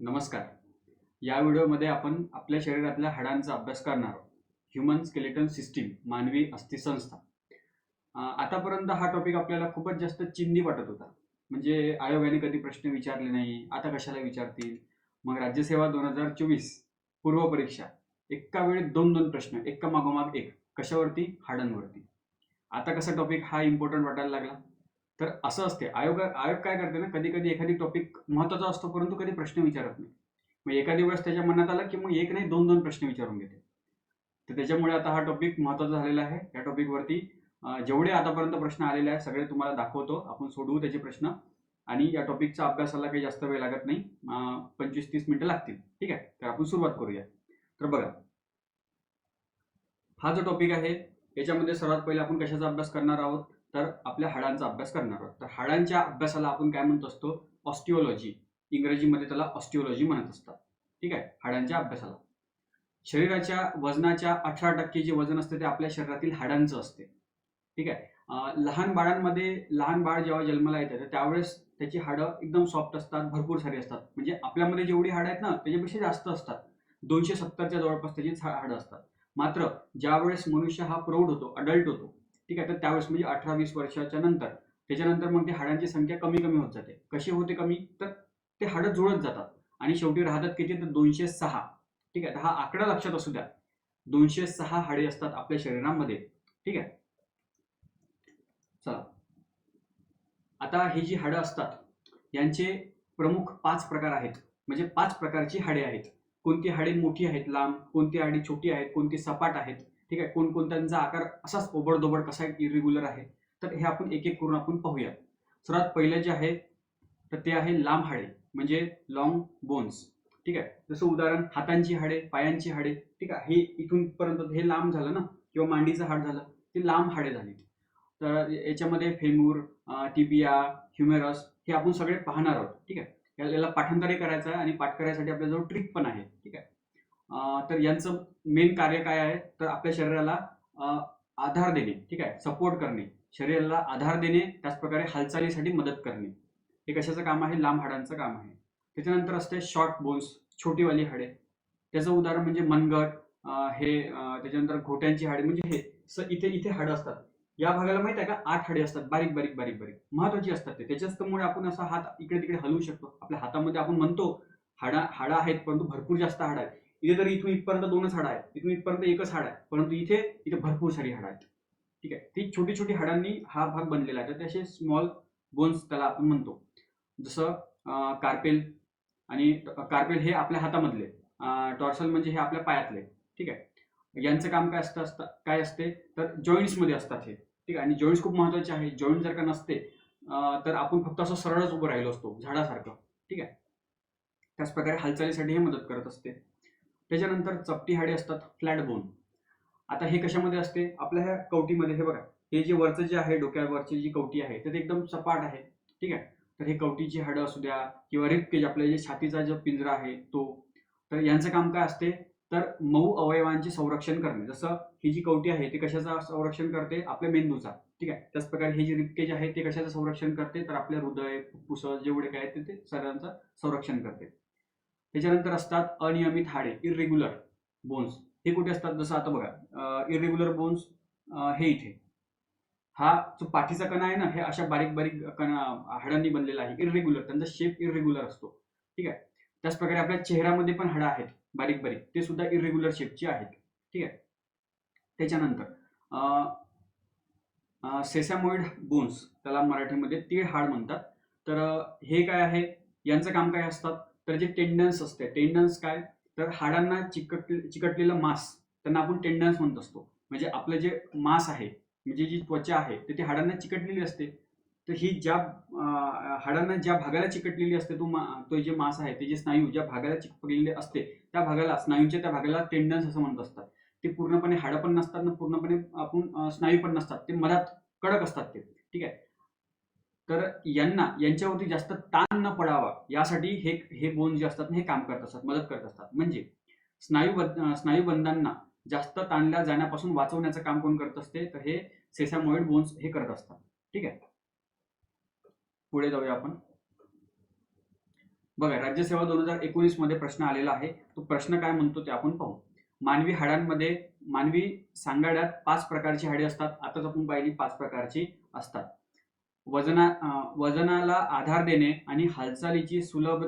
नमस्कार. या व्हिडिओमध्ये आपण आपल्या शरीरातल्या हाडांचा अभ्यास करणार आहोत. ह्युमन स्केलेटन सिस्टीम मानवी अस्थिसंस्था संस्था. आतापर्यंत हा टॉपिक आपल्याला खूपच जास्त चिंदी वाटत होता. म्हणजे आयोगाने कधी प्रश्न विचारले नाही आता कशाला विचारतील? मग राज्यसेवा दोन हजार चोवीस पूर्व परीक्षा एका वेळी दोन दोन प्रश्न एका मागोमाग एक कशावरती? हाडांवरती. आता कसा टॉपिक हा इम्पॉर्टंट वाटायला लागला? तर असं असते आयोग आयोग काय करते ना कधी कधी एखादी टॉपिक महत्त्वाचा असतो परंतु कधी प्रश्न विचारत नाही. मग एखादी वेळेस त्याच्या मनात आला की मग एक नाही दोन दोन प्रश्न विचारून घेते. तर त्याच्यामुळे आता हा टॉपिक महत्त्वाचा झालेला आहे. या टॉपिकवरती जेवढे आतापर्यंत प्रश्न आलेले आहेत सगळे तुम्हाला दाखवतो. आपण सोडवू त्याचे प्रश्न. आणि या टॉपिकचा अभ्यासाला काही जास्त वेळ लागत नाही. पंचवीस तीस मिनिटं लागतील. ठीक आहे? तर आपण सुरुवात करूया. तर बघा. हा जो टॉपिक आहे याच्यामध्ये सर्वात पहिले आपण कशाचा अभ्यास करणार आहोत? तर आपल्या हाडांचा अभ्यास करणार आहोत. तर हाडांच्या अभ्यासाला आपण काय म्हणत असतो? ऑस्टिओलॉजी इंग्रजीमध्ये त्याला ऑस्टिओलॉजी म्हणत असतात. ठीक आहे? हाडांच्या अभ्यासाला. शरीराच्या वजनाच्या अठरा टक्के जे वजन असते ते आपल्या शरीरातील हाडांचं असते. ठीक आहे? लहान बाळांमध्ये लहान बाळ जेव्हा जन्माला येते तर त्यावेळेस त्याची हाडं एकदम सॉफ्ट असतात भरपूर सारी असतात. म्हणजे आपल्यामध्ये जेवढी हाडं आहेत ना त्याच्यापेक्षा जास्त असतात. दोनशे सत्तरच्या जवळपास त्याची हाडं असतात. मात्र ज्यावेळेस मनुष्य हा प्रौढ होतो अडल्ट होतो ठीक आहे? तर त्यावेळेस म्हणजे अठरा वीस वर्षाच्या नंतर. त्याच्यानंतर मग ते हाडांची संख्या कमी कमी होत जाते. कशी होते कमी? तर ते हाडं जुळत जातात. आणि शेवटी राहतात किती? तर दोनशे सहा. ठीक आहे? तर हा आकडा लक्षात असू द्या. दोनशे सहा हाडे असतात आपल्या शरीरामध्ये. ठीक आहे? चला. आता ही जी हाडं असतात यांचे प्रमुख पाच प्रकार आहेत. म्हणजे पाच प्रकारची हाडे आहेत. कोणती हाडे मोठी आहेत? लांब. कोणती हाडे छोटी आहेत? कोणती सपाट आहेत? ठीक आहे? कोणकोणत्यांचा आकार असाच ओबडदोबड कसा इरेग्युलर आहे? तर हे आपण एक एक करून आपण पाहूया. सर्वात पहिलं जे आहे तर ते आहे लांब हाडे म्हणजे लॉंग बोन्स ठीक आहे? जसं उदाहरण हातांची हाडे पायांची हाडे ठीक आहे? हे इथून पर्यंत हे लांब झालं ना? किंवा मांडीचं हाड झालं ते लांब हाडे झाली. तर याच्यामध्ये फेमूर टिबिया ह्युमेरस हे आपण सगळे पाहणार आहोत. ठीक आहे? याला पाठांतरही करायचं आहे आणि पाठ करायसाठी आपल्याजवळ ट्रिक पण आहे. ठीक आहे? तर यांचं मेन कार्य काय आहे? तर आपल्या शरीराला आधार देणे ठीक आहे? सपोर्ट करणे. शरीराला आधार देणे त्याचप्रकारे हालचालीसाठी मदत करणे. हे कशाचं काम आहे? लांब हाडांचं काम आहे. त्याच्यानंतर असते शॉर्ट बोन्स छोटीवाली हाडे. त्याचं उदाहरण म्हणजे मनगट हे त्याच्यानंतर घोट्यांची हाडे म्हणजे हे स इथे इथे हाडं असतात. या भागाला माहीत आहे का? आठ हाडे असतात. बारीक बारीक बारीक बारीक. महत्वाची असतात ते. त्याच्यामुळे आपण असा हात इकडे तिकडे हलवू शकतो. आपल्या हातामध्ये आपण म्हणतो हाडा हाडं आहेत परंतु भरपूर जास्त हाडं आहेत. इथे तर इथून इथपर्यंत दोनच हाडं आहेत. इथून इथपर्यंत एकच हाड आहे. परंतु इथे इथे भरपूर सारी हाडं आहेत. ठीक आहे? ती छोटी छोटी हाडांनी हा भाग बनलेला आहे. तर त्याचे स्मॉल बोन्स त्याला आपण म्हणतो. जसं कार्पेल आणि कार्पेल हे आपल्या हातामधले. टॉर्सल म्हणजे हे आपल्या पायातले. ठीक आहे? यांचं काम काय असतं असतं काय असते? तर जॉईंट्समध्ये असतात हे. ठीक आहे? आणि जॉईंट्स खूप महत्त्वाचे आहे. जॉईंट जर का नसते तर आपण फक्त असं सरळच उभं राहिलो असतो झाडासारखं. ठीक आहे? त्याचप्रकारे हालचालीसाठी हे मदत करत असते. त्याच्यानंतर चपटी हाडे असतात फ्लॅट बोन आता हे कशामध्ये असते? आपल्या ह्या कवटीमध्ये हे बघा. हे जे वरचं जे आहे डोक्यावरची जी कवटी आहे तर ते एकदम सपाट आहे. ठीक आहे? तर हे कवटीची हाडं असू द्या किंवा रिप केज आपल्या जे छातीचा जो पिंजरा आहे तो. तर यांचं काम काय असते? तर मऊ अवयवांचे संरक्षण करणे. जसं ही जी कवटी आहे ती कशाचं संरक्षण करते? आपल्या मेंदूचा. ठीक आहे? त्याचप्रकारे हे जे रिपकेज आहे ते कशाचं संरक्षण करते? तर आपल्या हृदय फुफ्फुस जेवढे काय ते ते सर्वांचं संरक्षण करते. त्याच्यानंतर असतात अनियमित हाडे इरेग्युलर बोन्स हे कुठे असतात? जसं आता बघा इरेग्युलर बोन्स हे इथे. हा जो पाठीचा कणा आहे ना हे अशा बारीक बारीक कणा हाडांनी बनलेला आहे. इरेग्युलर त्यांचा शेप इरेग्युलर असतो. ठीक आहे? त्याचप्रकारे आपल्या चेहऱ्यामध्ये पण हाडं आहेत बारीक बारीक. ते सुद्धा इरेग्युलर शेपची आहेत. ठीक आहे? त्याच्यानंतर सेसॅमोइड बोन्स त्याला मराठीमध्ये तीळ हाड म्हणतात. तर हे काय आहे? यांचं काम काय असतात? तर जे टेंडन्स असते टेंडन्स काय? तर हाडांना चिकट चिकटलेलं मांस त्यांना आपण टेंडन्स म्हणत असतो. म्हणजे आपलं जे मांस आहे म्हणजे जी त्वचा आहे तर ती हाडांना चिकटलेली असते. तर ही ज्या हाडांना ज्या भागाला चिकटलेली असते तो मा तो जे मांस आहे ते जे स्नायू ज्या भागाला चिकटलेले असते त्या भागाला स्नायूच्या त्या भागाला टेंडन्स असं म्हणत असतात. ते पूर्णपणे हाडं पण नसतात ना पूर्णपणे आपण स्नायू पण नसतात ते मधात कडक असतात ते. ठीक आहे? तर यांना यांच्यावरती जास्त ताण न पडावा यासाठी हे हे बोन जे असतात हे काम करत असतात मदत करत असतात. म्हणजे स्नायू स्नायूबंधांना जास्त ताणल्या जाण्यापासून वाचवण्याचं काम कोण करत असते? तर हे सेसामोइड बोन्स हे करत असतात. ठीक आहे? पुढे जाऊया आपण. बघा राज्यसेवा दोन हजार एकोणीसमध्ये प्रश्न आलेला आहे. तो प्रश्न काय म्हणतो ते आपण पाहू. मानवी हाडांमध्ये मानवी सांगाड्यात पाच प्रकारची हाडे असतात. आताच आपण पाहिली पाच प्रकारची असतात. वजना वजनाला आधार देणे आणि हालचालीची सुलभ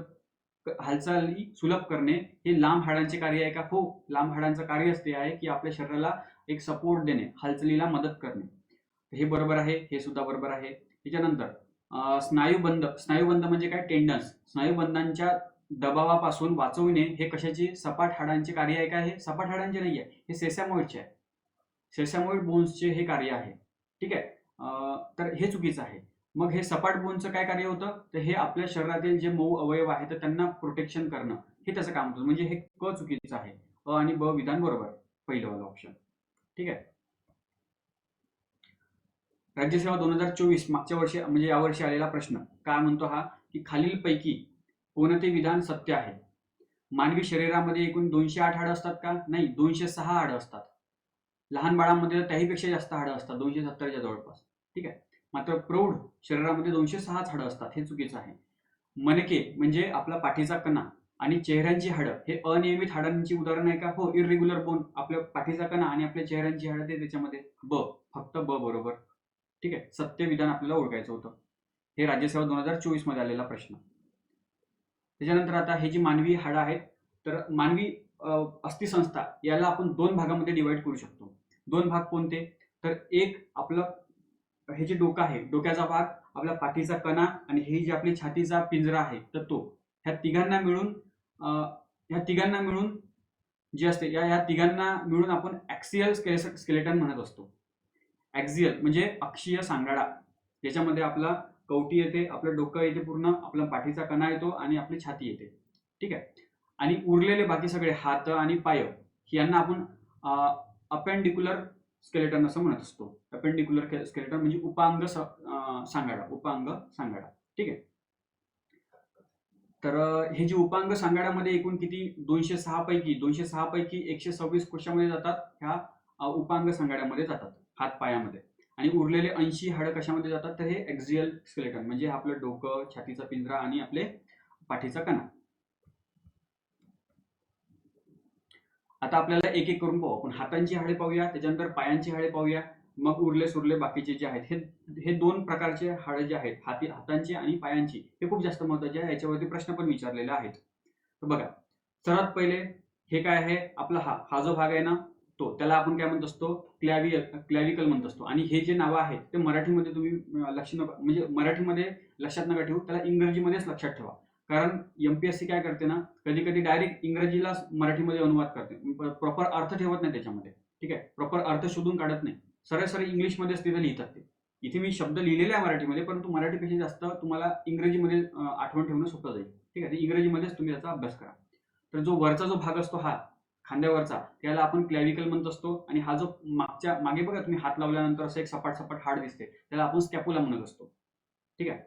हालचाली सुलभ करणे हे लांब हाडांचे कार्य आहे का? हो लांब हाडांचं कार्य असते आहे की आपल्या शरीराला एक सपोर्ट देणे हालचालीला मदत करणे. हे बरोबर आहे हे सुद्धा बरोबर आहे. त्याच्यानंतर अं, स्नायुबंध स्नायुबंध म्हणजे काय? टेंडन्स स्नायूबंधांच्या दबावापासून वाचविणे हे कशाची? सपाट हाडांचे कार्य आहे का हे? सपाट हाडांचे नाही आहे हे सेसॅमॉइडचे आहे. सेसॅमॉइड बोन्सचे हे कार्य आहे. ठीक आहे? अं, तर हे चुकीचं आहे. मग हे सपाट बोनचं काय कार्य होतं? तर हे आपल्या शरीरातील जे मऊ अवयव आहे तर त्यांना प्रोटेक्शन करणं. हे त्याचं काम होतं. म्हणजे हे क चुकीचं आहे. अ आणि ब विधान बरोबर. आहे. पहिलं ऑप्शन ठीक आहे? राज्यसेवा दोन हजार चोवीस मागच्या वर्षी म्हणजे यावर्षी आलेला प्रश्न. काय म्हणतो हा? की खालीलपैकी कोणते विधान सत्य आहे? मानवी शरीरामध्ये एकूण दोनशे आठ हाडं असतात का? नाही दोनशे सहा हाडं असतात. लहान बाळांमध्ये त्याहीपेक्षा जास्त हाडं असतात. दोनशे सत्तरच्या जवळपास. ठीक आहे? मात्र प्रौढ शरीरामध्ये दोनशे सहाच हाडं असतात हे चुकीचं आहे. मनके म्हणजे आपला पाठीचा कणा आणि चेहऱ्यांची हाडं हे अनियमित हाडांची उदाहरण आहे का? हो इरेग्युलर बोन आपल्या पाठीचा कणा आणि आपल्या चेहऱ्यांची हाडं ते त्याच्यामध्ये. ब फक्त ब बरोबर. ठीक आहे? सत्य विधान आपल्याला ओळखायचं होतं. हे राज्यसेवा दोन हजार चोवीसमध्ये आलेला प्रश्न. त्याच्यानंतर आता हे जी मानवी हाडं आहेत तर मानवी अस्थिसंस्था याला आपण दोन भागामध्ये डिवाइड करू शकतो. दोन भाग कोणते? तर एक आपलं हे जे डोकं आहे डोक्याचा भाग आपल्या पाठीचा कणा आणि हे जे आपली छातीचा पिंजरा आहे तर तो. ह्या तिघांना मिळून ह्या तिघांना मिळून जे असते या ह्या तिघांना मिळून आपण ऍक्सियल स्केलेटन म्हणत असतो. ऍक्झियल म्हणजे अक्षीय सांगाडा. याच्यामध्ये आपला कवटी येते आपलं डोकं येते पूर्ण आपला पाठीचा कणा येतो आणि आपली छाती येते. ठीक आहे? आणि उरलेले बाकी सगळे हात आणि पाय यांना आपण अपेंडिक्युलर स्केलेटन असं म्हणत असतो. अपेंडिक्युलर स्केलेटन म्हणजे उपांग सांगाडा उपांग सांगाडा. ठीक आहे? तर हे जे उपांग सांगाड्यामध्ये एकूण किती? दोनशे सहा पैकी दोनशे सहा पैकी एकशे सव्वीस कोशामध्ये जातात. ह्या उपांग सांगाड्यामध्ये जातात हात पायामध्ये. आणि उरलेले ऐंशी हाडं कशामध्ये जातात? तर हे एक्झियल स्केलेटन म्हणजे आपलं डोकं छातीचा पिंजरा आणि आपले पाठीचा कणा. आता आपल्याला एक एक करून पाहू. आपण हातांची हाडे पाहूया त्याच्यानंतर पायांची हाडे पाहूया मग उरले सुरले बाकीचे जे आहेत. हे हे दोन प्रकारचे हाडे जे आहेत हाती हातांची आणि पायांची हे खूप जास्त महत्त्वाचे आहे. याच्यावरती प्रश्न पण विचारलेले आहेत. तर बघा सर्वात पहिले हे काय आहे? आपला हा हा जो भाग आहे ना तो त्याला आपण काय म्हणत असतो? क्लॅव्हि क्लॅव्हिकल म्हणत असतो. आणि हे जे नावं आहेत ते मराठीमध्ये तुम्ही लक्ष नका म्हणजे मराठीमध्ये लक्षात नका ठेवू त्याला इंग्रजीमध्येच लक्षात ठेवा. कारण एमपीएससी काय करते ना कधी कधी डायरेक्ट इंग्रजीला मराठीमध्ये अनुवाद करते. प्रॉपर अर्थ ठेवत नाही त्याच्यामध्ये. ठीक आहे? प्रॉपर अर्थ शोधून काढत नाही. सरळ सरळ इंग्लिशमध्येच तिथे लिहितात ते. इथे मी शब्द लिहिलेले आहे मराठीमध्ये परंतु मराठीपेक्षा जास्त तुम्हाला इंग्रजीमध्ये आठवण ठेवणं सोपं जाईल. ठीक आहे? इंग्रजीमध्येच तुम्ही त्याचा अभ्यास करा. तर जो वरचा जो भाग असतो हा खांद्यावरचा त्याला आपण क्लॅविकल म्हणत असतो. आणि हा जो मागच्या मागे बघा तुम्ही हात लावल्यानंतर असं एक सपाट सपाट हाड दिसते. त्याला आपण स्कॅपुला म्हणत असतो. ठीक आहे?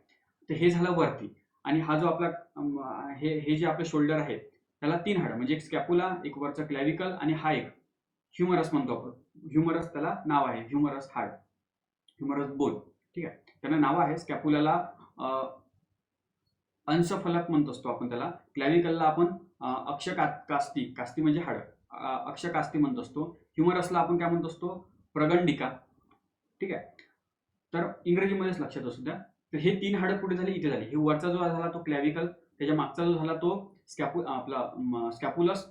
तर हे झालं वरती. आणि हा जो आपला हे हे जे आपले शोल्डर आहे त्याला तीन हाडं म्हणजे एक स्कॅपुला एक वरचा क्लॅविकल आणि हा एक ह्युमरस म्हणतो आपण. ह्युमरस त्याला नाव आहे ह्युमरस हाड ह्युमरस बोन ठीक आहे? त्यांना नाव आहे स्कॅपुलाला अंशफलक म्हणत असतो आपण त्याला. क्लॅविकलला आपण अक्ष कास्ती कास्ती म्हणजे हाड. अक्ष कास्ती म्हणत असतो. ह्युमरसला आपण काय म्हणत असतो? प्रगंडिका. ठीक आहे? तर इंग्रजीमध्येच लक्षात असू द्या. तर हे तीन हाडं कुठे झाली इथे झाली. हे वरचा जो झाला तो क्लॅव्हिकल त्याच्या मागचा जो झाला तो स्कॅपु आपला स्कॅपुलस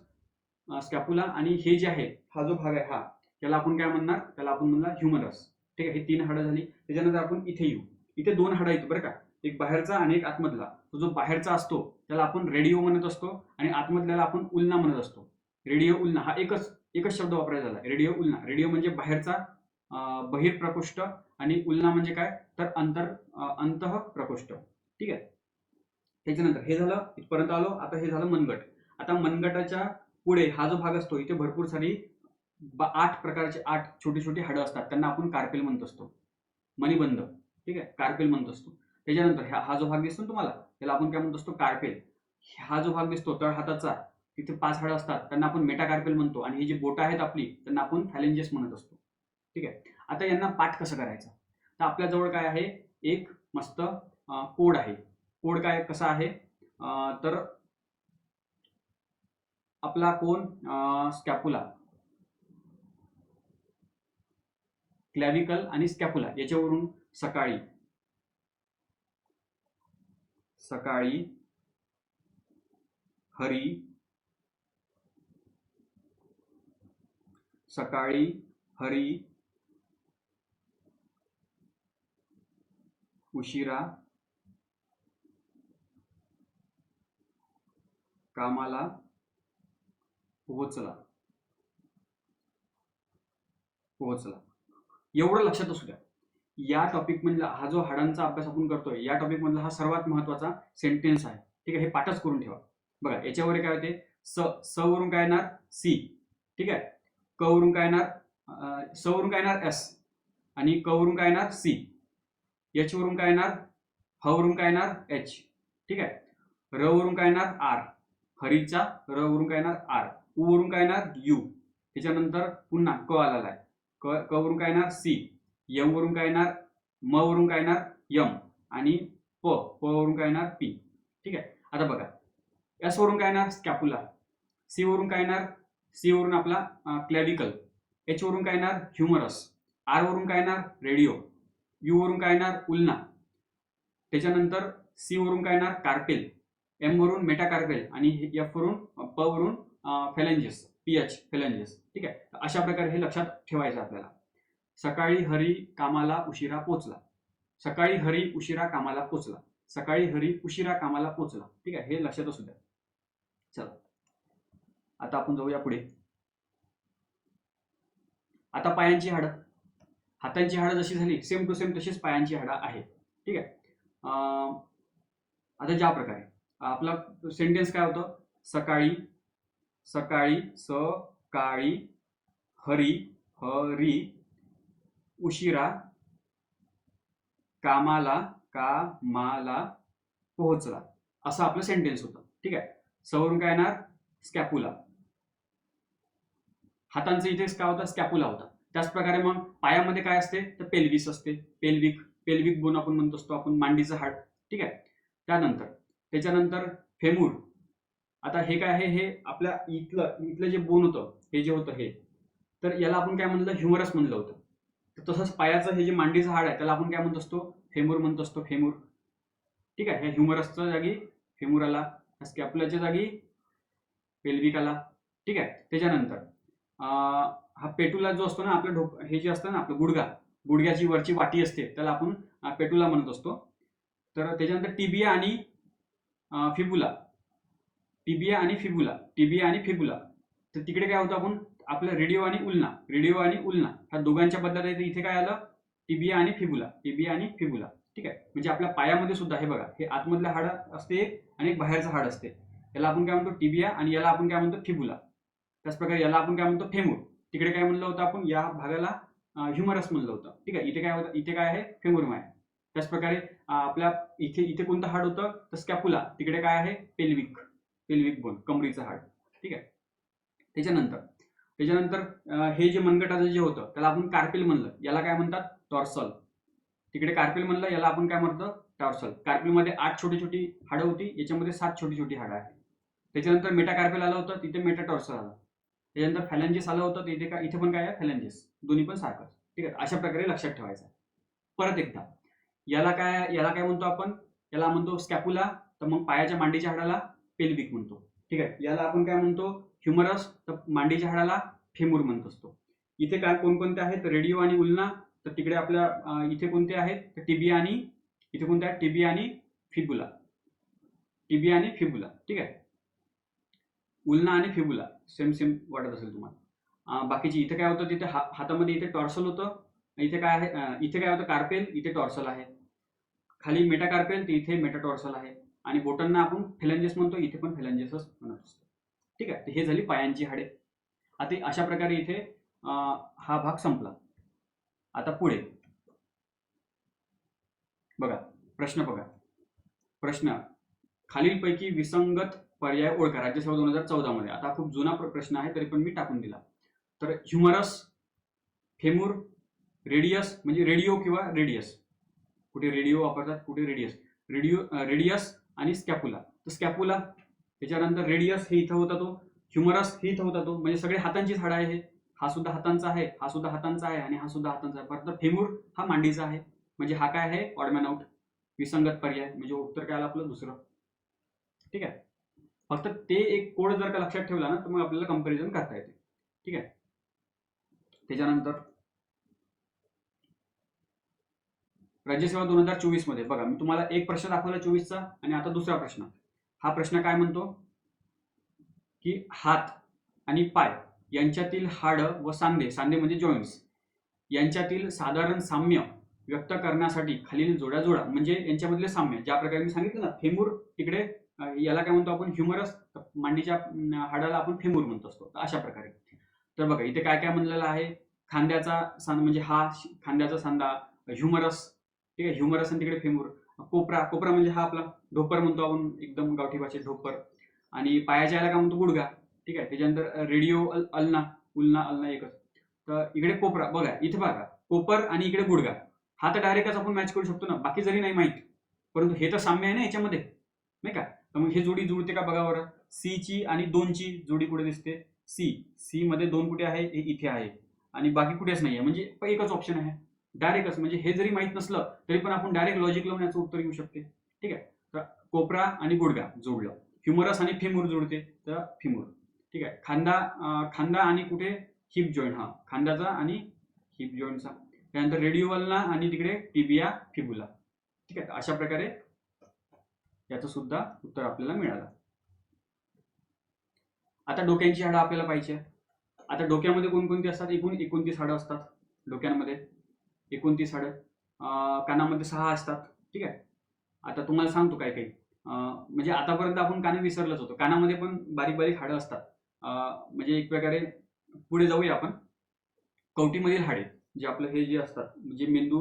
स्कॅपुला आणि हे जे आहे हा जो भाग आहे हा त्याला आपण काय म्हणणार? त्याला आपण म्हणणार ह्युमरस ठीक आहे? हे तीन हाडं झाली. त्याच्यानंतर आपण इथे येऊ. इथे दोन हाडं आहेत बरं का. एक बाहेरचा आणि एक आतमधला. तो जो बाहेरचा असतो त्याला आपण रेडिओ म्हणत असतो आणि आतमधल्याला आपण उलना म्हणत असतो. रेडिओ उल्ना हा एकच एकच शब्द वापरायचा झाला. रेडिओ उलना. रेडिओ म्हणजे बाहेरचा बहिर प्रकोष्ठ आणि उलना म्हणजे काय? तर अंतर अंतः प्रकोष्ठ. ठीक आहे? त्याच्यानंतर हे झालं इथपर्यंत आलो आता हे झालं मनगट. आता मनगटाच्या पुढे हा जो भाग असतो इथे भरपूर सारी बा- आठ प्रकारचे आठ छोटी छोटी हाडं असतात. त्यांना आपण कार्पेल म्हणत असतो. मणिबंध. ठीक आहे? कार्पेल म्हणत असतो. त्याच्यानंतर हा हा जो भाग दिसतो ना तुम्हाला त्याला आपण काय म्हणत असतो? कार्पेल. हा जो भाग दिसतो तळ हाताचा तिथे पाच हाडं असतात. त्यांना आपण मेटाकार्पेल म्हणतो. आणि ही जी बोटं आहेत आपली त्यांना आपण फॅलेंजेस म्हणत असतो. ठीक आहे? आता यांना पाठ कसं करायचं? तर आपल्याजवळ काय आहे? एक मस्त कोड आहे. कोड काय कसा आहे? तर आपला कोण? स्कॅपुला. क्लॅविकल आणि स्कॅपुला याच्यावरून सकाळी. सकाळी हरी. सकाळी हरी. उशिरा कामाला पोहोचला. पोहोचला. एवढं लक्षात असू द्या. या टॉपिक मधला हा जो हाडांचा अभ्यास आपण करतोय या टॉपिक मधला हा सर्वात महत्त्वाचा सेंटेन्स आहे. ठीक आहे हे पाठच करून ठेवा. बघा याच्यावर काय होते? स स वरून काय येणार? सी ठीक आहे? क वरून काय येणार? स वरून काय येणार? एस आणि क वरून काय येणार? सी एच वरून काय येणार ह वरून काय येणार एच ठीक आहे र वरून काय येणार आर हरीचा र वरून काय येणार आर उ वरून काय येणार यू त्याच्यानंतर पुन्हा क आलेला आहे क क वरून काय येणार सी यम वरून काय येणार म वरून काय येणार यम आणि प प वरून काय येणार पी ठीक आहे आता बघा एस वरून काय येणार स्कॅपुला सी वरून काय येणार सी वरून आपला क्लॅविकल एच वरून काय येणार ह्युमरस आर वरून काय येणार रेडिओ यू वरून काय येणार? उल्ना. त्याच्यानंतर सी वरून काय येणार? कार्पेल. एम वरून मेटाकार्पेल आणि एफ वरून प वरून फेलेंजेस पी एच फेलेंजेस ठीक आहे? अशा प्रकारे हे लक्षात ठेवायचं आपल्याला. सकाळी हरी कामाला उशिरा पोचला. सकाळी हरी उशिरा कामाला पोचला. सकाळी हरी उशिरा कामाला पोचला. ठीक आहे? हे लक्षात असू द्या. चला. आता आपण जाऊया पुढे. आता पायांची हाडं. हातांची हाडं जशी झाली सेम टू सेम तशीच पायांची हाडं आहेत. ठीक आहे? अं, आता ज्या प्रकारे आपला सेंटेन्स काय होतं? सकाळी सकाळी सकाळी हरी हरी उशिरा कामाला कामाला पोहोचला. असं आपलं सेंटेन्स होतं. ठीक आहे? सवरून काय येणार? स्कॅपुला हातांचं इथे काय होता? स्कॅपुला होता. त्याच प्रकारे मग पायामध्ये काय असते? तर पेल्विस असते. पेल्विक पेल्विक बोन आपण म्हणत असतो आपण मांडीचं हाड. ठीक आहे? त्यानंतर त्याच्यानंतर फेमूर आता हे काय आहे? हे आपल्या इथलं इथलं जे बोन होतं हे जे होतं हे तर याला आपण काय म्हणलं ह्युमरस म्हणलं होतं. तर तसंच पायाचं हे जे मांडीचं हाड आहे त्याला आपण काय म्हणत असतो? फेमूर म्हणत असतो फेमूर ठीक आहे? ह्या ह्युमरसच्या जागी फेमूर आला. आपल्याच्या जागी पेल्विक आला. ठीक आहे? त्याच्यानंतर हा पेटुला जो असतो ना आपलं ढोक हे जे असतं ना आपलं गुडघा गुडघ्याची वरची वाटी असते त्याला आपण पेटुला म्हणत असतो. तर त्याच्यानंतर टिबिया आणि फिबुला. टिबिया आणि फिबुला टिबिया आणि फिबुला. तर तिकडे काय होतं आपण आपलं रेडिओ आणि उलना रेडिओ आणि उलना ह्या दोघांच्या बद्दल इथे काय आलं? टिबिया आणि फिबुला टिबिया आणि फिबुला. ठीक आहे? म्हणजे आपल्या पायामध्ये सुद्धा हे बघा हे आतमधलं हाड असते एक आणि एक बाहेरचं हाड असते. याला आपण काय म्हणतो? टिबिया आणि याला आपण काय म्हणतो? फिबुला. त्याचप्रकारे याला आपण काय म्हणतो? फेमूर तिकडे काय म्हणलं होतं आपण? या भागाला ह्युमरस म्हणलं होतं. ठीक आहे? इथे काय होतं? इथे काय आहे? फेमोरम आहे. त्याचप्रकारे आपल्या इथे इथे कोणतं हाड होतं? तर स्कॅपुला तिकडे काय आहे? पेल्विक पेल्विक बोन कमरीचं हाड. ठीक आहे? त्याच्यानंतर त्याच्यानंतर हे जे मनगटाचं जे होतं त्याला आपण कार्पेल म्हणलं. याला काय म्हणतात? टॉर्सल तिकडे कार्पेल म्हणलं याला आपण काय म्हणतो? टॉर्सल कार्पेलमध्ये आठ छोटी छोटी हाडं होती. याच्यामध्ये सात छोटी छोटी हाडं आहेत. त्याच्यानंतर मेटाकार्पेल आलं होतं. तिथे मेटाटॉर्सल आलं. त्याच्यानंतर फॅलेंजेस आलं होतं तिथे काय इथे पण काय आहे? फॅलेंजेस दोन्ही पण सारखं ठीक आहे? अशा प्रकारे लक्षात ठेवायचं आहे. परत एकदा. याला काय याला काय म्हणतो आपण? याला म्हणतो स्कॅपुला तर मग पायाच्या मांडीच्या हाडाला पेल्विक म्हणतो. ठीक आहे? याला आपण काय म्हणतो? ह्युमरस तर मांडीच्या हाडाला फेमूर म्हणत असतो. इथे काय कोणकोणते आहेत? रेडिओ आणि उलना तर तिकडे आपल्या इथे कोणते आहेत? तर टीबी आणि इथे कोणते आहेत? टीबी आणि फिबुला टीबी आणि फिबुला ठीक आहे? उलना आणि फेबुला सेम सेम वाटत असेल तुम्हाला. बाकीची इथे काय होतं तिथे हा हातामध्ये इथे टॉर्सल होतं इथे काय आहे इथे काय होतं कार्पेल इथे टॉर्सल आहे. खाली मेटाकार्पेल तर इथे मेटा टॉर्सल आहे. आणि बोटांना आपण फेलंजेस म्हणतो इथे पण फेलंजेसच म्हणत असतो. ठीक आहे तर हे झाली पायांची हाडे. आता अशा प्रकारे इथे हा भाग संपला. आता पुढे. बघा प्रश्न बघा. प्रश्न. खालीलपैकी विसंगत पर्याय ओळखा. राज्यसभा दोन हजार चौदा मध्ये. आता खूप जुना प्रश्न आहे तरी पण मी टाकून दिला. तर ह्युमरस फेमूर रेडियस म्हणजे रेडिओ किंवा रेडियस. कुठे रेडिओ वापरतात कुठे रेडियस. रेडिओ रेडियस आणि स्कॅपुला. तर स्कॅपुला त्याच्यानंतर रेडियस हे इथं होता तो. ह्युमरस हे इथं होता तो. म्हणजे सगळे हातांची झाडं आहे हा. सुद्धा हातांचा आहे हा सुद्धा हातांचा आहे आणि हा सुद्धा हातांचा आहे. परत फेमूर हा मांडीचा आहे. म्हणजे हा काय आहे? ऑडमॅन आउट विसंगत पर्याय. म्हणजे उत्तर काय आलं आपलं? दुसरं. ठीक आहे? फक्त ते एक कोड जर का लक्षात ठेवला ना तर मग आपल्याला कंपॅरिझन करता येते. ठीक आहे? त्याच्यानंतर राज्यसेवा दोन हजार चोवीसमध्ये बघा मी तुम्हाला एक प्रश्न दाखवला चोवीसचा आणि आता दुसरा प्रश्न. हा प्रश्न काय म्हणतो? की हात आणि पाय यांच्यातील हाड व सांधे सांधे म्हणजे जॉईंट्स यांच्यातील साधारण साम्य व्यक्त करण्यासाठी खालील जोड्या जोडा म्हणजे यांच्यामधले साम्य. ज्या प्रकारे मी सांगितलं ना फेमूर तिकडे याला काय म्हणतो आपण ह्युमरस मांडीच्या हाडाला आपण फेमूर म्हणतो असतो अशा प्रकारे. तर बघा इथे काय काय म्हणलेलं आहे? खांद्याचा सांधा म्हणजे हा खांद्याचा सांदा ह्युमरस ठीक आहे? ह्युमरस आणि तिकडे फेमूर कोपरा कोपरा म्हणजे हा आपला ढोपर म्हणतो आपण एकदम गावठी भाषेत ढोपर. आणि पायाच्या याला काय म्हणतो? गुडघा. ठीक आहे? त्याच्यानंतर रेडिओ अल अल्ना उलना अल्ना एकच. तर इकडे कोपरा बघा इथे बघा कोपर आणि इकडे गुडघा. हा तर डायरेक्टच आपण मॅच करू शकतो ना? बाकी जरी नाही माहीत परंतु हे तर साम्य आहे ना याच्यामध्ये? नाही का? तर मग हे जोडी जुळते का बघा बरं. सी ची आणि दोन ची जोडी कुठे दिसते? सी सी मध्ये दोन कुठे आहे? हे इथे आहे. आणि बाकी कुठेच नाही म्हणजे आहे म्हणजे एकच ऑप्शन आहे. डायरेक्टच म्हणजे हे जरी माहीत नसलं तरी पण आपण डायरेक्ट लॉजिक लावून याचं उत्तर येऊ शकते. ठीक आहे? तर कोपरा आणि गुडगा जोडलं. ह्युमरस आणि फिमूर जुळते तर फिमूर ठीक आहे? खांदा खांदा आणि कुठे? हिप जॉईंट हा. खांद्याचा आणि हिप जॉईंटचा त्यानंतर रेडिओवलना आणि तिकडे टिबिया फिबुला ठीक आहे? अशा प्रकारे याचं सुद्धा उत्तर आपल्याला मिळालं. आता डोक्यांची हाडं आपल्याला पाहिजे. आता डोक्यामध्ये कोणकोणती असतात? एकूण एकोणतीस हाडं असतात डोक्यांमध्ये. एकोणतीस हाडं. कानामध्ये सहा असतात. ठीक आहे? आता तुम्हाला सांगतो काय काही म्हणजे आतापर्यंत आपण कान विसरलंच होतो. कानामध्ये पण बारीक बारीक हाडं असतात. म्हणजे एक प्रकारे पुढे जाऊया आपण. कवटीमधील हाडे जे आपलं हे जे असतात म्हणजे मेंदू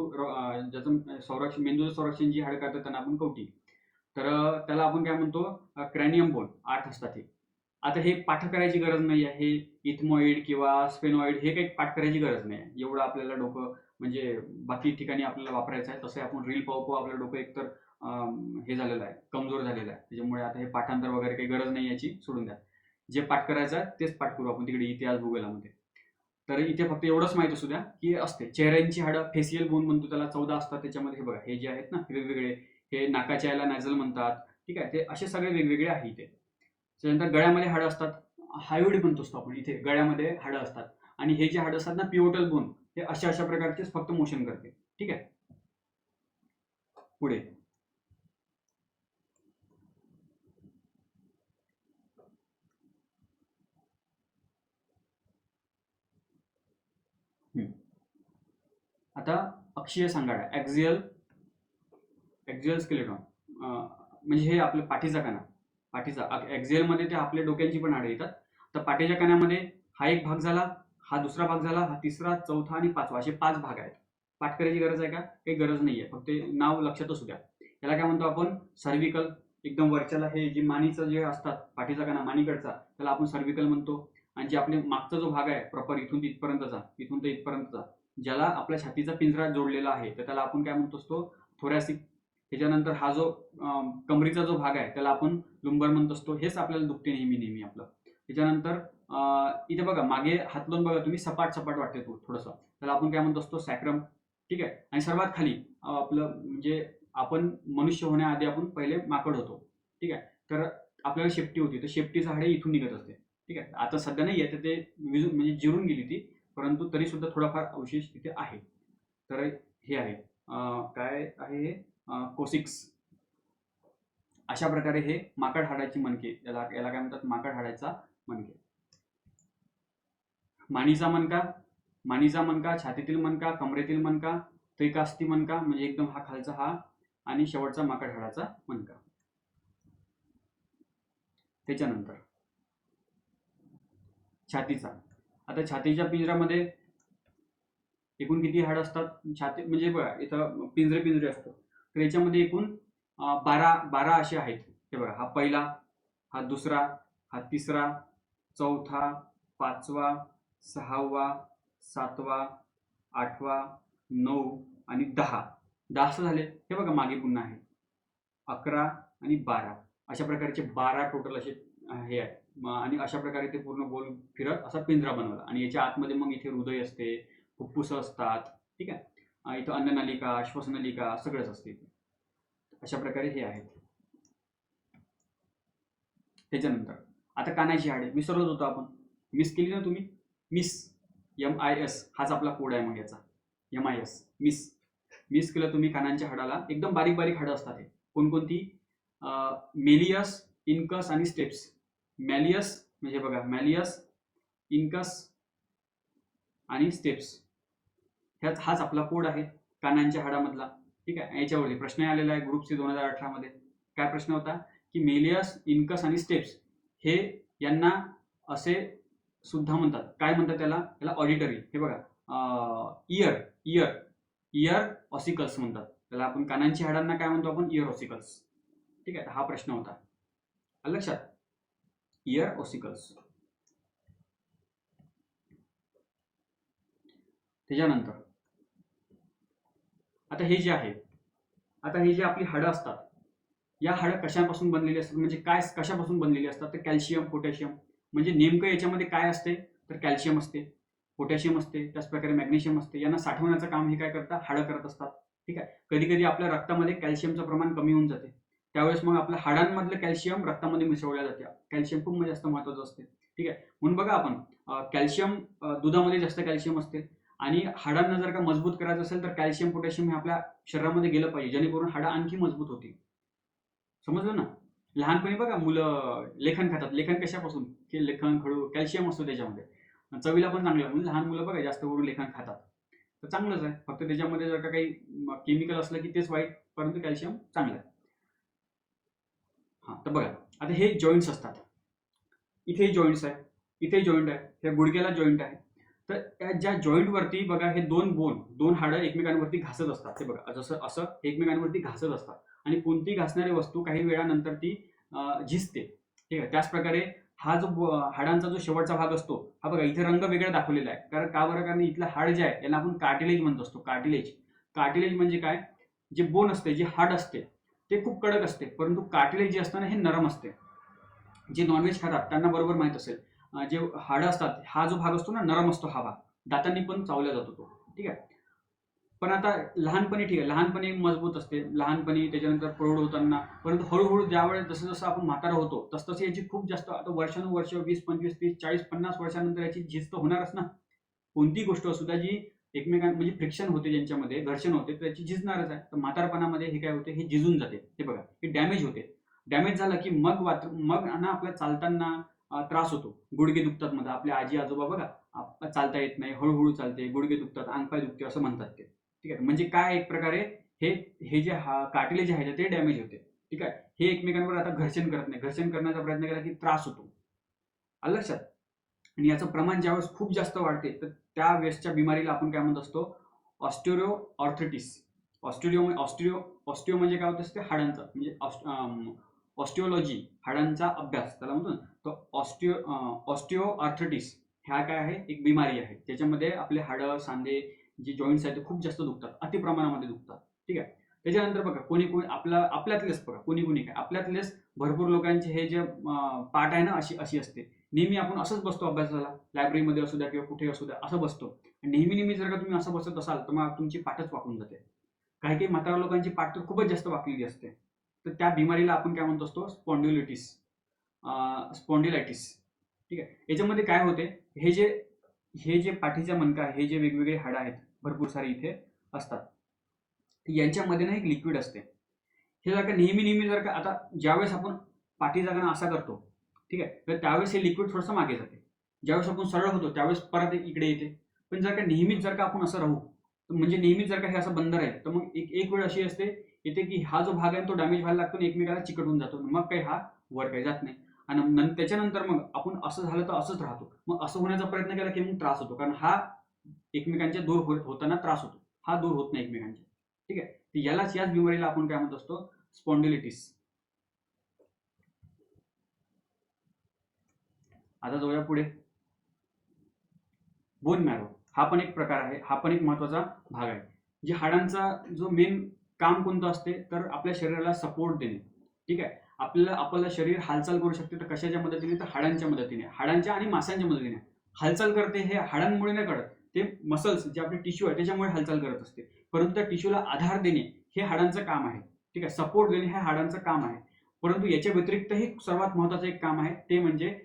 ज्याचं संरक्षण मेंदूचं संरक्षण जी हाडं करतात त्यांना आपण कवटी. तर त्याला आपण काय म्हणतो क्रॅनियम बोन आठ असतात हे. आता हे पाठ करायची गरज नाही आहे. हे इथमॉइड किंवा स्पेनॉइड हे काही पाठ करायची गरज नाही आहे. एवढं आपल्याला डोकं म्हणजे बाकी ठिकाणी आपल्याला वापरायचं आहे. तसं आपण रील पाहू पाहू आपलं डोकं एकतर हे झालेलं आहे. कमजोर झालेलं आहे. त्याच्यामुळे आता हे पाठांतर वगैरे काही गरज नाही याची. सोडून द्या. जे पाठ करायचं आहे तेच पाठ करू आपण तिकडे इतिहास भूगोलामध्ये. तर इथे फक्त एवढंच माहीत असू द्या की असते. चेहऱ्यांची हाडं फेसियल बोन म्हणतो त्याला चौदा असतात त्याच्यामध्ये. हे बघा हे जे आहेत ना वेगवेगळे हे नाकाच्या याला नॅझल म्हणतात. ठीक आहे? ते असे सगळे वेगवेगळे आहे इथे. त्याच्यानंतर गळ्यामध्ये हाडं असतात. हायवेड म्हणतो असतो आपण इथे. गळ्यामध्ये हाडं असतात. आणि हे जे हाडं असतात ना पिओटल बोन हे अशा अशा प्रकारचेच फक्त मोशन करते. ठीक आहे? पुढे. हम्म. आता अक्षीय सांगाडा ऍक्झियल ऍक्झियल स्केलेटॉन म्हणजे हे आपलं पाठीचा कणा. पाठीचा. ऍक्झियलमध्ये ते आपल्या डोक्यांची पण आडे येतात. तर पाठीच्या कण्यामध्ये हा एक भाग झाला हा दुसरा भाग झाला हा तिसरा चौथा आणि पाचवा. असे पाच भाग आहेत. पाठ करायची गरज आहे का? काही गरज नाहीये. फक्त नाव लक्षात असू द्या. याला काय म्हणतो आपण? सर्विकल एकदम वरच्याला हे जे मानीचं जे असतात पाठीचा कणा मानीकडचा त्याला आपण सर्विकल म्हणतो. आणि जे आपले मागचा जो भाग आहे प्रॉपर इथून तिथपर्यंतचा इथून ते इथपर्यंतचा ज्याला आपल्या छातीचा पिंजरा जोडलेला आहे तर त्याला आपण काय म्हणतो असतो? थोरॅसिक त्याच्यानंतर हा जो कमरीचा जो भाग आहे त्याला आपण लुंबर म्हणत असतो. हेच आपल्याला दुखते नेहमी नेहमी आपलं. त्याच्यानंतर इथे बघा मागे हात बघा तुम्ही सपाट सपाट वाटते तो थोडंसं. त्याला आपण काय म्हणत असतो? सॅक्रम ठीक आहे? आणि सर्वात खाली आपलं म्हणजे आपण मनुष्य होण्याआधी आपण पहिले माकड होतो. ठीक आहे? तर आपल्याला शेपटी होती. तर शेपटीचा हाडे इथून निघत असते. ठीक आहे? आता सध्या नाही आहे तर ते विजू म्हणजे जिरून गेली ती परंतु तरी सुद्धा थोडाफार अवशेष तिथे आहे. तर हे आहे. काय आहे हे? कोसिक्स. अशा प्रकारे हे माकड हाडाची मणके याला याला काय म्हणतात? माकड हाडाचा मणके. मानीचा मणका मानीचा मणका छातीतील मणका कमरेतील मणका त्रिकास्ती मणका म्हणजे एकदम हा खालचा हा आणि शेवटचा माकड हाडाचा मणका. त्याच्यानंतर छातीचा. आता छातीच्या पिंजऱ्यामध्ये एकूण किती हाड असतात? छाती म्हणजे बघा इथं पिंजरे पिंजरे असतात. तर याच्यामध्ये एकूण बारा बारा असे आहेत. हे बघा हा पहिला हा दुसरा हा तिसरा चौथा पाचवा सहावा सातवा आठवा नऊ आणि दहा. दहा असं झाले. हे बघा मागे पुन्हा आहे. अकरा आणि बारा. अशा प्रकारचे बारा टोटल असे हे आहेत. आणि अशा प्रकारे ते पूर्ण गोल फिरत असा पिंजरा बनवला. आणि याच्या आतमध्ये मग इथे हृदय असते फुप्फुसं असतात. ठीक आहे? इथं अन्ननलिका श्वसनलिका सगळंच असते इथे. अशा प्रकारे हे आहेत. त्याच्यानंतर आता कानाची हाडे मिसरलोच होतो आपण. मिस केली ना तुम्ही? मिस. एम आय एस हाच आपला कोड आहे मग याचा. M I S miss. Miss केलं तुम्ही कानांच्या हाडाला. एकदम बारीक बारीक हाडं असतात हे. कोणकोणती? मेलियस इनकस आणि स्टेप्स. मॅलियस म्हणजे बघा मॅलियस इनकस आणि स्टेप्स. ह्याच हाच आपला कोड आहे कानांच्या हाडामधला. ठीक आहे? याच्यावरती प्रश्न आलेला आहे ग्रुप सी दोन हजार अठरामध्ये काय प्रश्न होता? की मेलियस इनकस आणि स्टेप्स हे यांना असे सुद्धा म्हणतात. काय म्हणतात त्याला? त्याला ऑडिटरी. हे बघा इयर इयर इयर ऑसिकल्स म्हणतात. त्याला आपण कानांची हाडांना काय म्हणतो आपण? Ear ossicles. ठीक आहे? हा प्रश्न होता. लक्षात? Ear ossicles. त्याच्यानंतर आता हे जे आहे आता हे जे आपली हाडं असतात या हाडं कशापासून बनलेली असतात? म्हणजे काय कशापासून बनलेली असतात? तर कॅल्शियम पोटॅशियम. म्हणजे नेमकं याच्यामध्ये काय असते? तर कॅल्शियम असते. पोटॅशियम असते त्याचप्रकारे मॅग्नेशियम असते. यांना साठवण्याचं काम हे काय करतात? हाडं करत असतात. ठीक आहे? कधी कधी आपल्या रक्तामध्ये कॅल्शियमचं प्रमाण कमी होऊन जाते. त्यावेळेस मग आपल्या हाडांमधलं कॅल्शियम रक्तामध्ये मिसळल्या जाते. कॅल्शियम खूप जास्त महत्वाचं असते. ठीक आहे? म्हणून बघा आपण कॅल्शियम दुधामध्ये जास्त कॅल्शियम असते. आणि हाडांना जर का मजबूत करायचं असेल तर कॅल्शियम पोटॅशियम हे आपल्या शरीरामध्ये गेलं पाहिजे जेणेकरून हाडं आणखी मजबूत होतील. समजलं ना? लहानपणी बघा मुलं लेखन खातात. लेखन कशापासून? की लेखन खडू कॅल्शियम असतो त्याच्यामध्ये. चवीला पण चांगलं म्हणून लहान मुलं बघा जास्त करून लेखन खातात. तर चांगलंच आहे. फक्त त्याच्यामध्ये जर का काही केमिकल असलं की तेच वाईट परंतु कॅल्शियम चांगलं आहे. हां तर बघा. आता हे जॉईंट्स असतात. इथे जॉईंट्स आहे. इथे जॉईंट आहे. हे गुडघ्याला जॉईंट आहे. तर त्या ज्या जॉईंटवरती बघा हे दोन बोन दोन हाडं एकमेकांवरती घासत असतात. ते बघा जसं असं एकमेकांवरती घासत असतात. आणि कोणती घासणारी वस्तू काही वेळानंतर ती झिजते. ठीक आहे त्याच प्रकारे हा जो ब- हाडांचा जो शेवटचा भाग असतो हा बघा इथे रंग वेगळा दाखवलेला आहे. कारण का बरं? कारण इथलं हाड जे आहे याला आपण कार्टिलेज म्हणत असतो कार्टिलेज कार्टिलेज म्हणजे काय? जे बोन असते जे हाड असते ते खूप कडक असते. परंतु कार्टिलेज जे असतं ना हे नरम असते. जे नॉनव्हेज खातात त्यांना बरोबर माहीत असेल. जे हाडं असतात हा जो भाग असतो ना नरम असतो हा भाग. दातांनी पण चावला जातो तो. ठीक आहे? पण आता लहानपणी ठीक आहे लहानपणी मजबूत असते. लहानपणी त्याच्यानंतर प्रौढ होताना परंतु हळूहळू ज्यावेळेस जसं जसं आपण म्हातारा होतो तसं तसं याची खूप जास्त आता वर्षानुवर्ष वीस पंचवीस तीस चाळीस पन्नास वर्षानंतर याची झिज तर होणारच ना. कोणतीही गोष्ट असू द्या जी एकमेकां म्हणजे फ्रिक्शन होते ज्यांच्यामध्ये घर्षण होते त्याची झिजणारच आहे. तर म्हातारपणामध्ये हे काय होते? हे झिजून जाते. हे बघा हे डॅमेज होते. डॅमेज झालं की मग वात मग ना आपल्या चालताना त्रास होतो. गुडघे दुखतात मध्ये आपल्या आजी आजोबा बघा चालता येत नाही हळूहळू चालते गुडघे दुखतात अंगपाय दुखते असं म्हणतात ते. ठीक आहे? म्हणजे काय एक प्रकारे हे हे जे हा जे आहे ते डॅमेज होते. ठीक आहे? हे एकमेकांवर आता घर्षण करत नाही. घर्षण करण्याचा प्रयत्न केला की त्रास होतो. आलं लक्षात? आणि याचं प्रमाण ज्यावेळेस खूप जास्त वाढते तर त्या वेळेसच्या बिमारीला आपण काय म्हणत असतो? ऑस्टिओरिओ ऑर्थ्रिटिस ऑस्टिओ ऑस्टिओ ऑस्टिओ म्हणजे काय होतं ते हाडांचा. म्हणजे ऑस्टिओलॉजी हाडांचा अभ्यास. त्याला म्हणतो ना ऑस्टिओ ऑस्टिओ ह्या काय आहे? एक बिमारी आहे. त्याच्यामध्ये आपले हाडं सांधे जे जॉईंट्स आहेत ते खूप जास्त दुखतात. अति प्रमाणामध्ये दुखतात. ठीक आहे? त्याच्यानंतर बघा कोणी कोणी आपला आपल्यातलेच बघा कोणी कोणी काय? आपल्यातलेच भरपूर लोकांचे हे जे पाठ आहे ना अशी अशी असते. नेहमी आपण असंच बसतो अभ्यासाला. लायब्ररीमध्ये असू द्या किंवा कुठे असू द्या असं बसतो. आणि नेहमी नेहमी जर का तुम्ही असं बसत असाल तर मग तुमची पाठच वाकून जाते. काही काही म्हातारा लोकांची पाठ तर खूपच जास्त वाकलेली असते. तर त्या बिमारीला आपण काय म्हणत असतो? स्पॉन्ड्युलिटीस स्पॉन्डिलायटिस ठीक आहे? याच्यामध्ये काय होते? हे जे हे जे पाठीच्या मणका हे जे वेगवेगळे हाड आहेत भरपूर सारे इथे असतात. यांच्यामध्ये ना एक लिक्विड असते. हे जर का नेहमी नेहमी जर का आता ज्यावेळेस आपण पाठी जागाना असा करतो ठीक आहे? तर त्यावेळेस हे लिक्विड थोडंसं मागे जाते. ज्यावेळेस आपण सरळ होतो त्यावेळेस परत इकडे येते. पण जर का नेहमीच जर का आपण असं राहू तर म्हणजे नेहमीच जर का हे असं बंद राहील तर मग एक एक वेळ अशी असते येते की हा जो भाग आहे तो डॅमेज व्हायला लागतो आणि एकमेकाला चिकटून जातो. मग काही हा वर काही जात नाही. आणि त्याच्यानंतर मग आपण असं झालं तर असंच राहतो. मग असं होण्याचा प्रयत्न केला की मग त्रास होतो. कारण हा एकमेकांच्या दूर होत होताना त्रास होतो. हा दूर होत नाही एकमेकांच्या. ठीक आहे? तर यालाच याच बिमारीला आपण काय म्हणत असतो? स्पॉन्डिलिटिस. आता जाऊया पुढे. Bone marrow. हा पण एक प्रकार आहे. हा पण एक महत्त्वाचा भाग आहे. जे हाडांचा जो मेन काम कोणतं असते? तर आपल्या शरीराला सपोर्ट देणे. ठीक आहे? आपल्याला आपलं शरीर हालचाल करू शकते. तर कशाच्या मदतीने? तर हाडांच्या मदतीने. हाडांच्या आणि मासांच्या मदतीने. हालचाल करते हे हाडांमुळे नाही कळत. ते मसल्स जे आपले टिश्यू आहे त्याच्यामुळे हालचाल करत असते. परंतु त्या टिश्यूला आधार देणे हे हाडांचं काम आहे. ठीक आहे? सपोर्ट देणे हे हाडांचं काम आहे. परंतु याच्या व्यतिरिक्तही सर्वात महत्वाचं एक काम आहे ते म्हणजे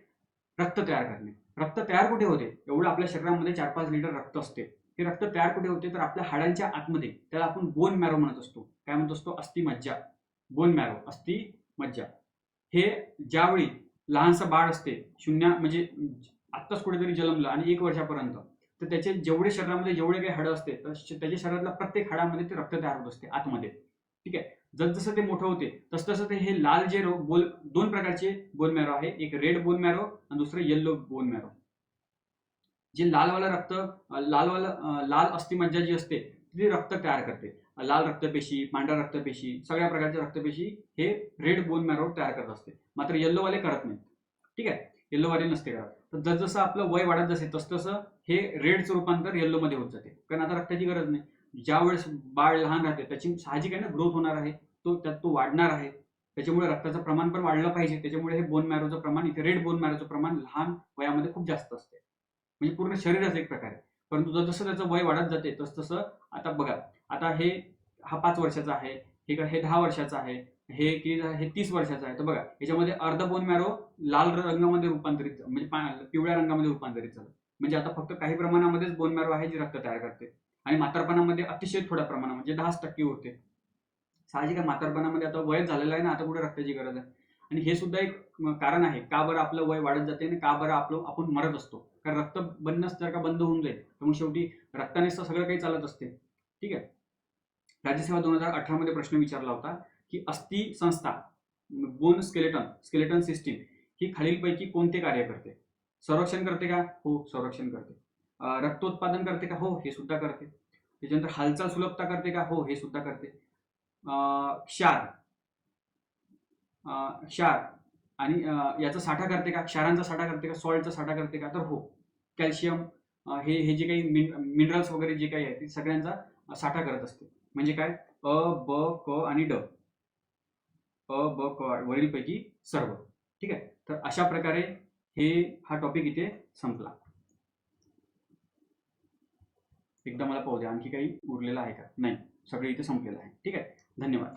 रक्त तयार करणे. रक्त तयार कुठे होते? एवढं आपल्या शरीरामध्ये चार पाच लिटर रक्त असते. हे रक्त तयार कुठे होते? तर आपल्या हाडांच्या आतमध्ये. त्याला आपण बोन मॅरो म्हणत असतो. काय म्हणत असतो? अस्थि मज्जा बोन मॅरो अस्थि मज्जा. हे ज्यावेळी लहानसं बाळ असते शून्य म्हणजे आत्ताच कुठेतरी जन्मलं आणि एक वर्षापर्यंत तर त्याचे जेवढे शरीरामध्ये जेवढे काही हाडं असते तर त्याच्या शरीरातल्या प्रत्येक हाडामध्ये ते रक्त तयार होत असते आतमध्ये. ठीक आहे? जसजसं ते मोठं होते तसतसं ते हे लाल जे रो बोल दोन प्रकारचे बोन मॅरो आहे. एक रेड बोन मॅरो आणि दुसरं येल्लो बोन मॅरो जे लालवालं रक्त अं, लालवालं लाल अस्थिमज्जा जी असते ती रक्त तयार करते. लाल रक्तपेशी पांढऱ्या रक्तपेशी सगळ्या प्रकारच्या रक्तपेशी हे रेड बोन मॅरो तयार करत असते. मात्र येल्लोवाले करत नाहीत. ठीक आहे? येल्लोवाले नसते करत. तर जसजसं आपलं वय वाढत जाते तसतसं हे रेडचं रूपांतर येल्लोमध्ये होत जाते. कारण आता रक्ताची गरज नाही. ज्या वेळेस बाळ लहान राहते त्याची साहजिक आहे ना ग्रोथ होणार आहे. तो त्यात तो वाढणार आहे. त्याच्यामुळे रक्ताचं प्रमाण पण वाढलं पाहिजे. त्याच्यामुळे हे बोन मॅरोचं प्रमाण इथे रेड बोन मॅरोचं प्रमाण लहान वयामध्ये खूप जास्त असते. म्हणजे पूर्ण शरीरच एक प्रकारे परंतु जसं त्याचं वय वाढत जाते तसतसं आता बघा आता हे हा पाच वर्षाचा आहे हे आहे हे दहा वर्षाचा आहे हे किती हे तीस वर्षाचं आहे. तर बघा याच्यामध्ये अर्ध बोन मॅरो लाल रंगामध्ये रूपांतरित म्हणजे पिवळ्या रंगामध्ये रूपांतरित झालं. म्हणजे आता फक्त काही प्रमाणामध्येच बोन मॅरो आहे जी रक्त तयार करते. आणि म्हातारपणामध्ये अतिशय थोड्या प्रमाणात म्हणजे दहाच टक्के होते. साहजिक आहे म्हातारपणामध्ये आता वय झालेलं आहे ना आता कुठे रक्ताची गरज आहे? आणि हे सुद्धा एक कारण आहे का बरं आपलं वय वाढत जाते आणि का बरं आपलं आपण मरत असतो? कारण रक्त बनणंच जर का बंद होऊन जाईल. तर मग शेवटी रक्तानेच तर सगळं काही चालत असते. ठीक आहे? राज्यसेवा दोन हजार अठरामध्ये प्रश्न विचारला होता की अस्थि संस्था बोन स्केलेटन स्केलेटन सिस्टीम ही खालीलपैकी कोणते कार्य करते? संरक्षण करते का? हो संरक्षण करते. रक्तोत्पादन करते का? हो हे सुद्धा करते. त्याच्यानंतर हालचाल सुलभता करते का? हो हे सुद्धा करते. क्षार. क्षार. आणि याचा साठा करते का? क्षारांचा साठा करते का? सॉल्टचा साठा करते का? तर हो कॅल्शियम हे हे जे काही मिनरल्स वगैरे जे काही आहे ते सगळ्यांचा साठा करत असते. म्हणजे काय? अ ब क आणि ड. अ ब क वरीलपैकी सर्व. ठीक आहे? तर अशा प्रकारे हे हा टॉपिक इथे संपला. एकदा मला पाहू द्या. आणखी काही उरलेलं आहे का? नाही. सगळे इथे संपलेलं आहे. ठीक आहे? धन्यवाद.